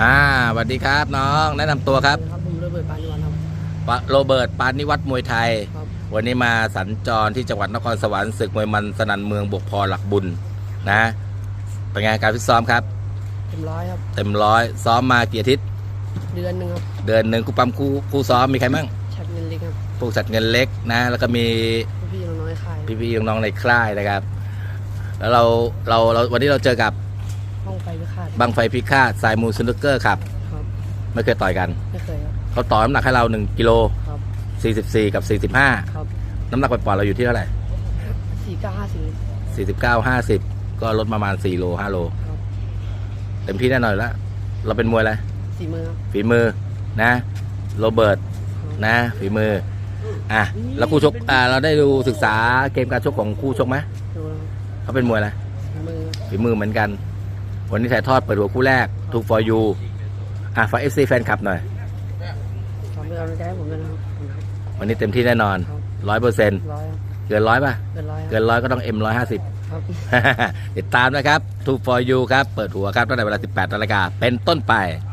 อ่าสวัสดีครับน้อง แนะนำตัวครับครับผมโรเบิร์ตปานิวันครับ ปะโรเบิร์ตปานิวัฒน์มวยไทย ครับ วันนี้มาสัญจรที่จังหวัดนครสวรรค์ศึกมวยมันสนันเมืองบวกพอหลักบุญนะ เป็นไงการฟิตซ้อมครับ เต็มร้อยครับ เต็มร้อยซ้อมมากี่อาทิตย์เดือนหนึ่งครับเดือนหนึ่งคู่ปั๊มคู่คู่ซ้อมมีใครมั่งชัดเงินเล็กครับพวกสัตว์เงินเล็กนะ แล้วก็มีพี่ๆน้องๆค่ายพี่ๆน้องๆในค่ายนะครับ แล้วเราเราเราวันนี้เราเจอกับ ห้องไฟไม่คาดบังไฟพิฆาตสายมูลซุนเกอร์ครับ ครับไม่เคยต่อยกัน ไม่เคยครับ เขาต่อน้ำหนักให้เรา 1กิโลครับ 44 กับ 45 ครับน้ำหนักปล่อยๆเราอยู่ที่เท่าไหร่ สี่เก้าห้าสิบ49 50 ก็ลดประมาณ 4 โล 5 โล ครับเต็มที่แน่นอนอยู่แล้วเราเป็นมวยอะไร สี่มือครับฝีมือนะโรเบิร์ตนะฝีมืออะแล้วคู่ชกอ่าเราได้ดูศึกษาเกมการชกของคู่ชกไหมดูแล้วเขาเป็นมวยอะไรครับมือฝีมือเหมือนกัน วันนี้ถ่ายทอดเปิดหัวคู่แรกทูฟอร์ยูอะฝากเอฟซีแฟนคลับหน่อยทำเป็นกำลังใจให้ผมด้วยนะครับขอบคุณครับวันนี้เต็มที่แน่นอนครับร้อยเปอร์เซ็นต์ร้อยครับเกินร้อยป่ะเกินร้อยคเกิรับนร้อยก็ต้องเอ็มร้อยห้าสิบครับ ติดตามนะครับ Two for You ครับ เปิดหัวครับตั้งแต่เวลา 18นาฬิกาเป็นต้นไปค